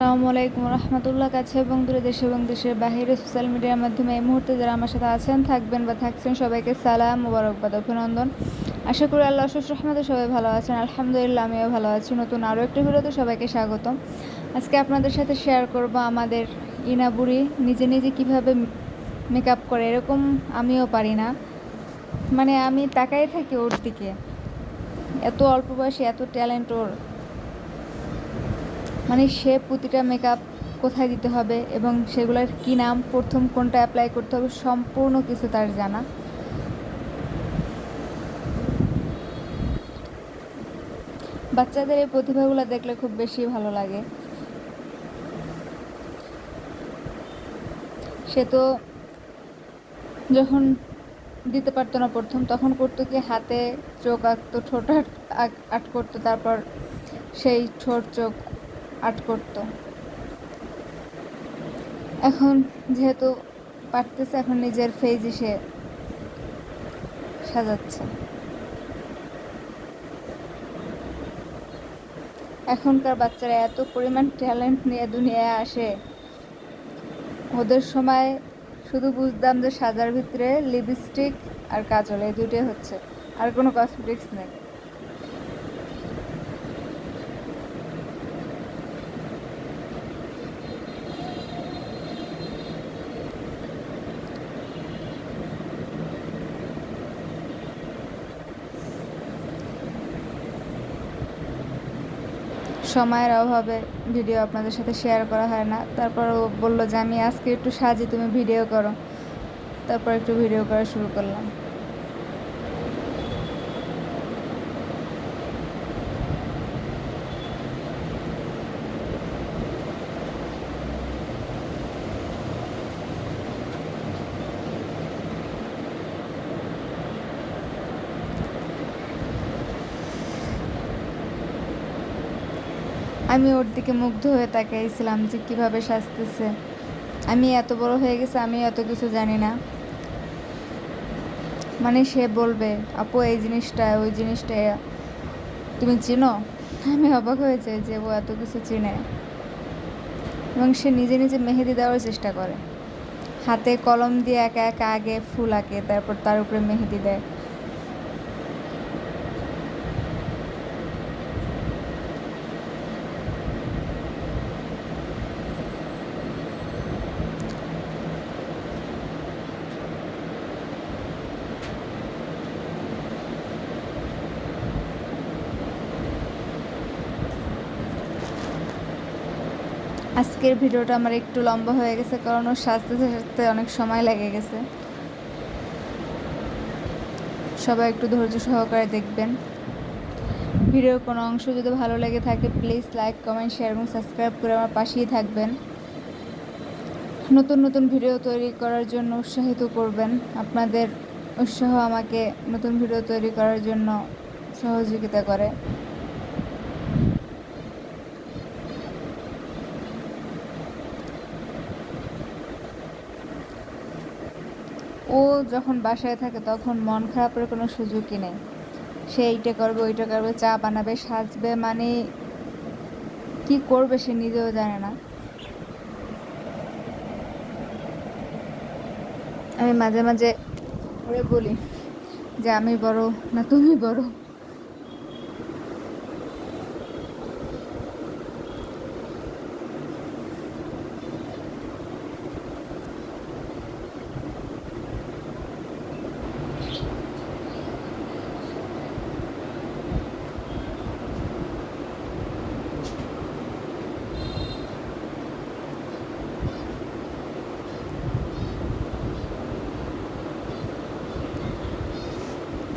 আসসালামু আলাইকুম রহমতুল্লাহ। কাছে এবং দূরে দেশে এবং দেশের বাহিরে সোশ্যাল মিডিয়ার মাধ্যমে এই মুহূর্তে যারা আমার সাথে আছেন, থাকবেন বা থাকছেন, সবাইকে সালাম, মুবারকবাদ, অভিনন্দন। আশা করি আল্লাহ অশেষ রহমতে সবাই ভালো আছেন। আলহামদুলিল্লাহ, আমিও ভালো আছি। নতুন আরও একটি ভিডিওতে সবাইকে স্বাগতম। আজকে আপনাদের সাথে শেয়ার করব আমাদের ইনাবুড়ি নিজে নিজে কীভাবে মেকআপ করে, এরকম আমিও পারি না। মানে আমি তাকাই থাকি ওর দিকে। এত অল্প বয়সে এত ট্যালেন্ট ওর। মানে সে প্রতিটা মেকআপ কোথায় দিতে হবে এবং সেগুলোর কী নাম, প্রথম কোনটা অ্যাপ্লাই করতে হবে, সম্পূর্ণ কিছু তার জানা। বাচ্চাদের এই প্রতিভাগুলো দেখলে খুব বেশি ভালো লাগে। সে তো যখন দিতে পারতো না প্রথম, তখন করতো কি হাতে চোখ আঁকতো, ঠোঁট আট আঁক- করতো, তারপর সেই ঠোঁট চোখ আর্ট করতো। এখন যেহেতু পারতেছে, এখন নিজের ফেজ সে সাজাচ্ছে। এখনকার বাচ্চারা এত পরিমাণ ট্যালেন্ট নিয়ে দুনিয়ায় আসে। ওদের সময় শুধু বুঝতাম যে সাজার ভিতরে লিপস্টিক আর কাজল, এই দুটোই হচ্ছে। আর কোনো কসমেটিক্স নেই। সময়ের অভাবে ভিডিও আপনাদের সাথে শেয়ার করা হয় না। তারপর ও বলল যে, আমি আজকে একটু সাজি, তুমি ভিডিও করো। তারপর একটু ভিডিও করা শুরু করলাম। আমি ওর দিকে মুগ্ধ হয়ে তাকিয়েছিলাম যে কীভাবে সাজতেছে। আমি এত বড় হয়ে গেছে, আমি এত কিছু জানি না। মানে সে বলবে, আপু, এই জিনিসটা, ওই জিনিসটা, তুমি চিনো? আমি অবাক হয়ে যাই যে ও এত কিছু চিনে। এবং সে নিজে নিজে মেহেদি দেওয়ার চেষ্টা করে। হাতে কলম দিয়ে একা একা আগে ফুল আঁকে, তারপর তার উপরে মেহেদি দেয়। আজকের ভিডিওটা আমার একটু লম্বা হয়ে গেছে কারণ ওর সাজতে সাজতে অনেক সময় লেগে গেছে। সবাই একটু ধৈর্য সহকারে দেখবেন। ভিডিওর কোনো অংশ যদি ভালো লেগে থাকে প্লিজ লাইক কমেন্ট শেয়ার এবং সাবস্ক্রাইব করে আমার পাশেই থাকবেন। নতুন নতুন ভিডিও তৈরি করার জন্য উৎসাহিত করবেন। আপনাদের উৎসাহ আমাকে নতুন ভিডিও তৈরি করার জন্য সহযোগিতা করে। ও যখন বাসায় থাকে তখন মন খারাপের কোনো সুযোগই নেই। সে এইটা করবে, ওইটা করবে, চা বানাবে, সাজবে মানে কি করবে সে নিজেও জানে না। আমি মাঝে মাঝে ওরে বলি যে, আমি বড় না তুমি বড়?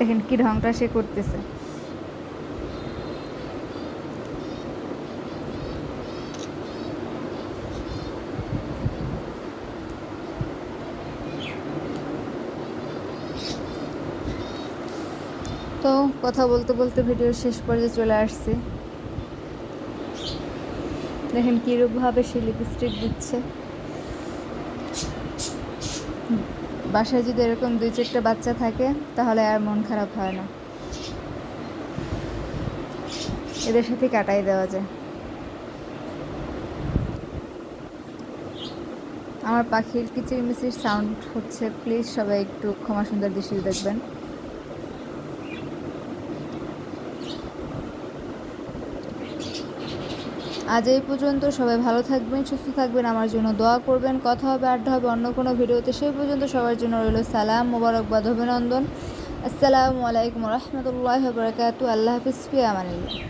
দেখেন কি ঢংটা সে করতেছে। তো কথা বলতে বলতে ভিডিওর শেষ পর্যায়ে চলে আসছি। দেখেন কীরূপভাবে সে লিপস্টিক দিচ্ছে। বাসায় যদি এরকম দুই চারটা বাচ্চা থাকে, তাহলে আর মন খারাপ হয় না। এদের সাথে কাটাই দেওয়া যায়। আমার পাখির কিচিরমিচির সাউন্ড হচ্ছে প্লিজ সবাই একটু ক্ষমা সুন্দর দৃষ্টি দেখবেন। আজ এই পর্যন্ত, সবাই ভালো থাকবেন, সুস্থ থাকবেন, আমার জন্য দোয়া করবেন, কথা হবে, আড্ডা হবে, অন্য কোনো ভিডিওতে, সেই পর্যন্ত সবার জন্য রইল সালাম মোবারকবাদ অভিনন্দন। আসসালামু আলাইকুম রহমতুল্লাহ বরকাত আল্লাহ হাফিজ, ফিয়া আমানিল্লাহ